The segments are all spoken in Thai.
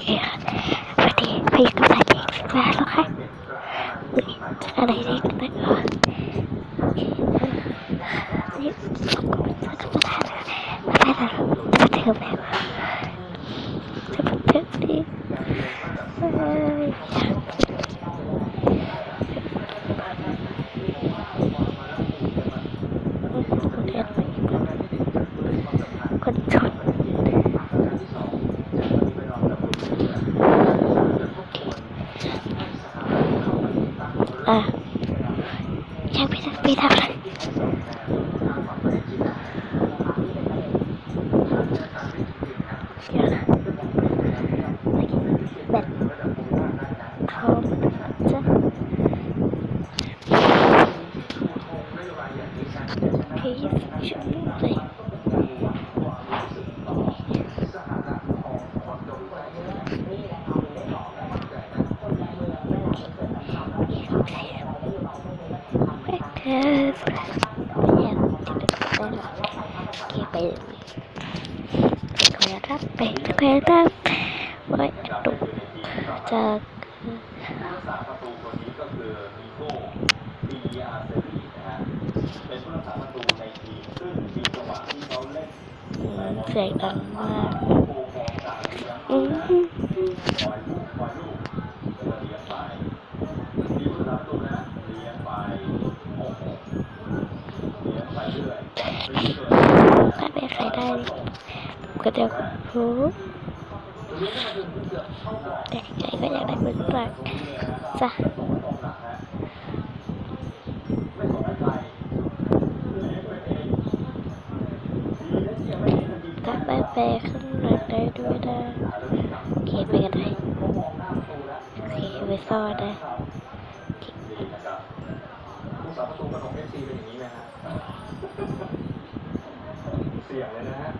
เคค่ะสวัสดีพี่กับสายเด็กมาแล้วค่ะอุ๊ยอะไรเด็กนะอ๋อโอเคนี่ผมก็จะทำอะไรอะไรนะจะเทิมแล้วจะเทิมดีเอ้ยคนชน อะยังไม่ทำไม่ทำอะไรเดี๋ยวนะแบบเขาจะพีสชุดเลยแบ็คเทสแย่จะเป็นได้หรอเก็บไปแควรับไปแควรับไว้ดุจาก สามประตูคนนี้ก็คือมีโก้ BR เซรีนะฮะ เป็น ผู้รักษาประตูในทีมซึ่งมีจังหวะที่เขาเล่นเสียงดังมากโอ้กองกลางเลี้ยงอืม ปล่อยลูกปล่อยลูกแล้วก็เลี้ยงไปมีผู้รักษาประตูนะเลี้ยงไปโอ้โหเลี้ยงไปเรื่อยไปเรื่อย ถ้าเป็นใครได้ก็จะรู้ แต่ใจก็อยากได้เหมือนกันจ้ะถ้าไปแปลข้างหลังได้ด้วยนะโอเคไปกันได้โอเคไปซ่อนได้สาประตูกับของเอฟซีเป็นอย่างนี้ไหมฮะ เสี่ยงเลยนะฮะ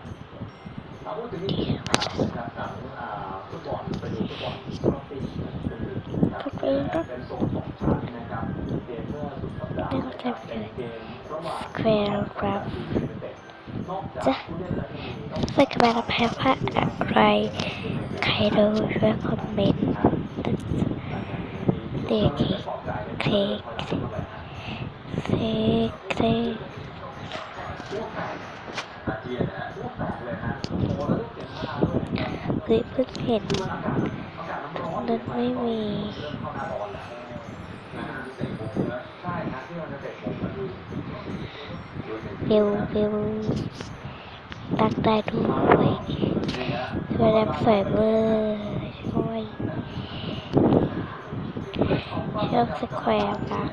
ทุกเองก็นโซนสองชั้นนะครับเกมเมื่อสุดสัปดาห์ไม่เข้าใจเหมือนกันเป็นแควร์ครับจ้ะผู้เล่นแล้วยังมีต้องใส่กระดาแพ้ผ้าอะไรใครรู้ช่วยคอมเมนต์เด็กเคเคเคเคอาเจียนนะฮะอ้วกเลยฮะโอ้โหแล้วเสียงหน้าด้วยเฮ้ยเพิ่งเห็น ร้อนนั้นไม่มีเริ่มเข้าหน้าร้อนแล้วนะฮะเตะมุมแล้วใช่ฮะที่มันจะเตะมุมมันดูดูเป็นวิวตักได้ด้วยแสดงสวยเวอร์ช่วยเชือกสแควร์ปะ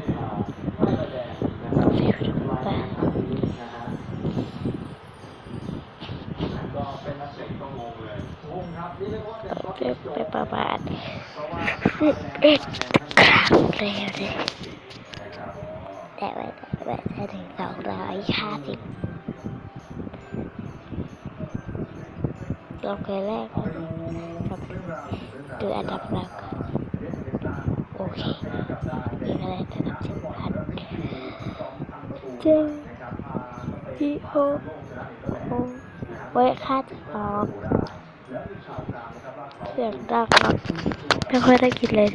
ฟิวปะ ก็เป็นนักเตะก็งง เลยงงครับนี่เรียกว่าเป็นตรกถเจ็บไปประมาณสิบเอ็ดครั้งเลยเลยแต่ว่าแต่ว่าจะถึงสองร้อยห้าสิบเราเคยแรกกับดูอันดับแรกโอเคมีอะไรจะนับสิบพันจ้าพี่โฮโฮไว้ค่าจะออก เสียงดังมากไม่ค่อยได้กินเลย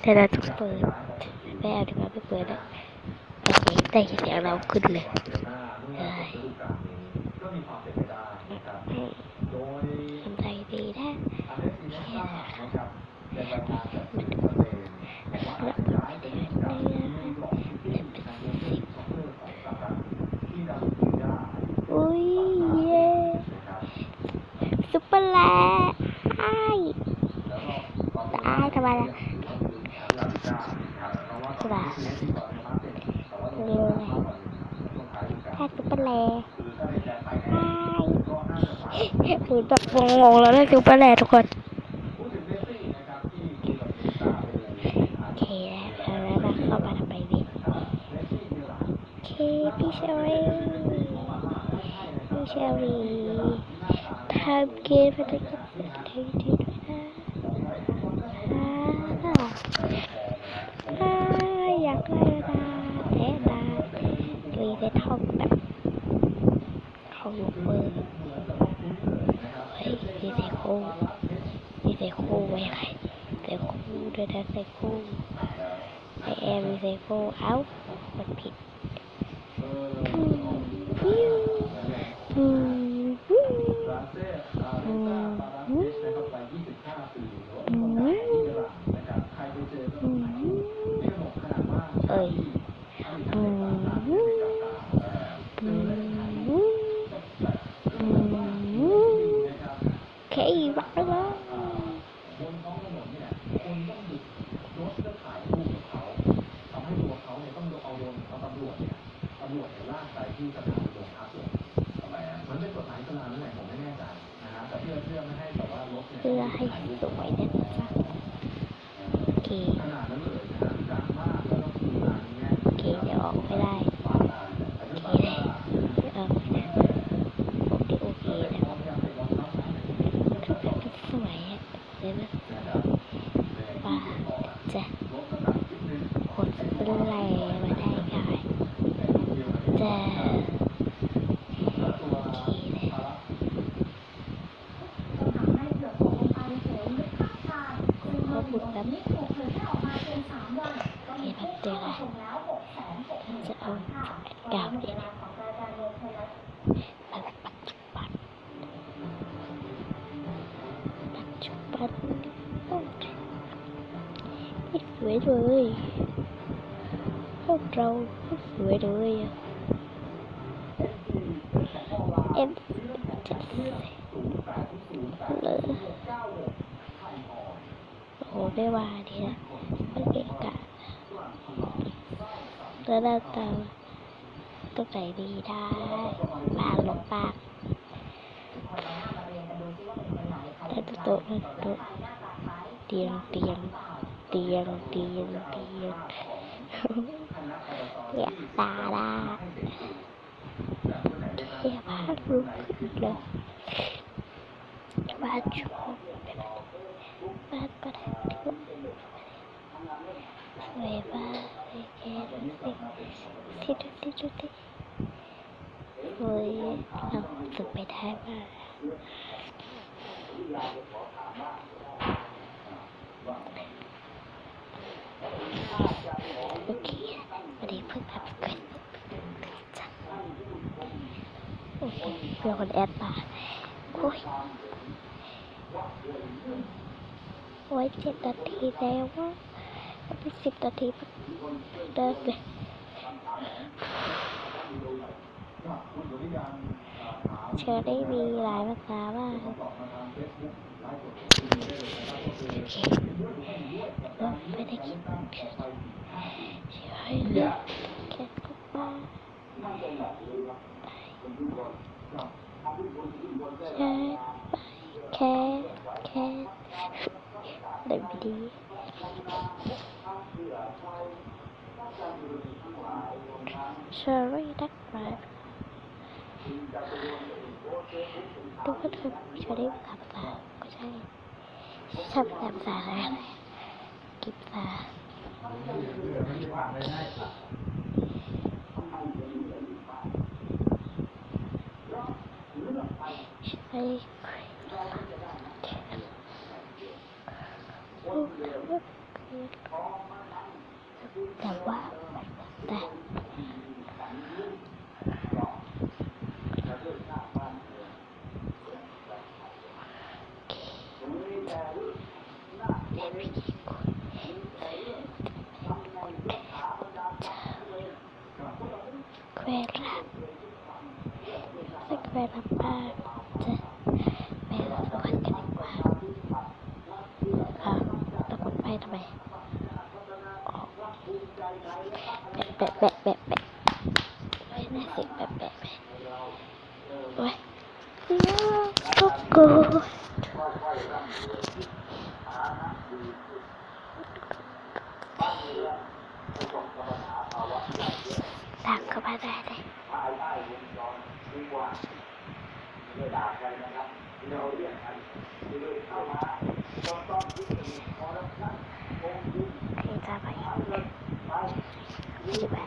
แต่เราต้องเปิดแม่เอาดีกว่าไม่เปิดแล้วโอเคได้ยินเสียงเราขึ้นเลยได้ทำใจดีนะเนี่ยนะครับแล้วไม่ได้เนี่ยเป็นสิบอุ้ยเย้ซุปเปอร์แลนด์อ้ายอ้ายทำไมล่ะสบายเร็วเลยแค่ซุปเปอร์แลนด์อ้าย เหมือนแบบงงๆแล้วได้ซุปเปอร์แลนด์ทุกคนโอเคแล้วแล้วเราเข้ามาทำไปวิโอเคพี่เชอรี่พี่เชอรี่ทำเกมไปด้วยกันทีทีด้วยนะอยากได้นะแต่นะรีเซ็ตห้องแบบห้องลูกเบอร์เฮ้ยรีเซ็ตโค้งรี ใส่คู่ไว้ใครใส่ คู่ด้วยนะใส่คู่ไอแอมมีใส่คู่เอ้ากดผิดอืมฟิวอืมฟิว บราเซ่อาริซาบาราเดชนะครับไป25ปีหรือว่าของแท้ที่อิหร่านนะครับใครไปเจอก็ต้องถ่ายรูปนี่ระบบขนาดมาก เอ้ย ที่อเมริกาในต่างๆเอ่อ อืมอืม นะครับ แค่อีบักแล้ว บนท้องถนนเนี่ยคนต้องหยุด รถเสื้อข่ายลูกของเขาทำให้ตัวเขาเนี่ยต้องเอาโดนเอาตำรวจเนี่ยตำรวจเนี่ยลากไปที่สถานโรงพักเลยทำไมอะมันเป็นกฎหมายอิสลามนั่นแหละผมไม่แน่ใจนะฮะแต่เพื่อเพื่อไม่ให้แบบว่ารถเนี่ย เพื่อให้สวยนะจ๊ะโอเค ขนาดนั้นเลยนะฮะดังมากแล้วก็คืองานนี้เนี่ย โอเคเดี๋ยวออกไม่ได้ ปาดาเนี่ยอายุปาดา เดี๋ยวออกไม่ได้โอเคโอเคนะ พยายามไปรองรับนะ สวยอะเดี๋ยวนะ นะครับ ป้าจะ รถกระบะนิดนึง คนเป็นไรมาได้กายจะ แล้วตัว โอเคเลย ภาระ เขาบุกแบบโอเคแบบเจออะไรจะเอา กาวดิแบบปัจจุบันปัจจุบันโอเคไม่สวยเลยพวก เราไม่สวยเลยอะเอ็มจะเลยโอ้โหไม่ว่าดีนะมันเกะกะแล้วหน้าตาก็ใส่ดีได้บานลงปากถ้าโต๊ะนั่นโต๊ะเตียงเตียงเตียงเตียงเตียงเนี่ยตาดาเทียบ้านรู้ขึ้นเลยบ้านชอบบ้านประทับที่สวยบ้านเลยแกดูสิที่ดูที่ดูที่ สวยเราสุดไปได้มากโอเควันนี้เพิ่งทำเกินจังโอเคเพื่อคนแอดมาโอ้ยโอ้ยเจ็ดนาทีแล้วว่าเป็นสิบนาทีเดินเลย คุณสุริยันถาม เชอรี่มีหลายภาษามากตอบมางเฟซบุ๊กไลฟ์สดของคุณได้เลยนะครับก็คือโอเคเราไม่ได้คิดเชื่อให้เลยแค่ก็บ้าแค่แค่แค่เด็กดีเชอรี่ดักไบ ดูว่าเธอเชอรี่ภาษาภาษาก็ใช่ชอบภาษาภาษาอะไรกิบภาษาใช่แต่ว่าแต่แควราสแควราบ้านจะไปสวัสกันดีกว่าค่ะตะกดไปทำไมออก แบะแบะแบะแบะไม่น่าสิแบะแบะแบะโอ้ยก็กูตามเข้ามาได้เลย Thì ra vậy Như vậy Như vậy เราเป็ như vậy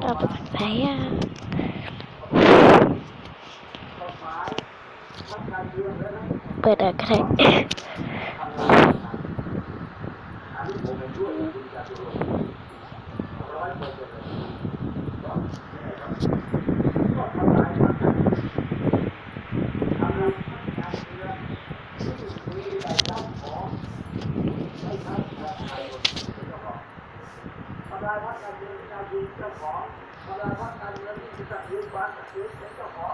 Đọc phải uh, เปิดอะไรก็ได้เอาคนรู้ปาร์ตี้ประจาไม่เขาสุดท้ายดีออกมาดีเลยโอเ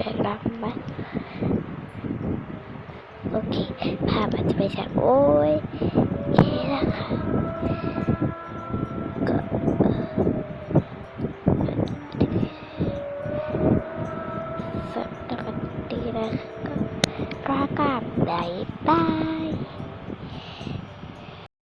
แสียงดังไหมโอเคภาพอาจจะไปแสงโอ้ยโอเคนะคะ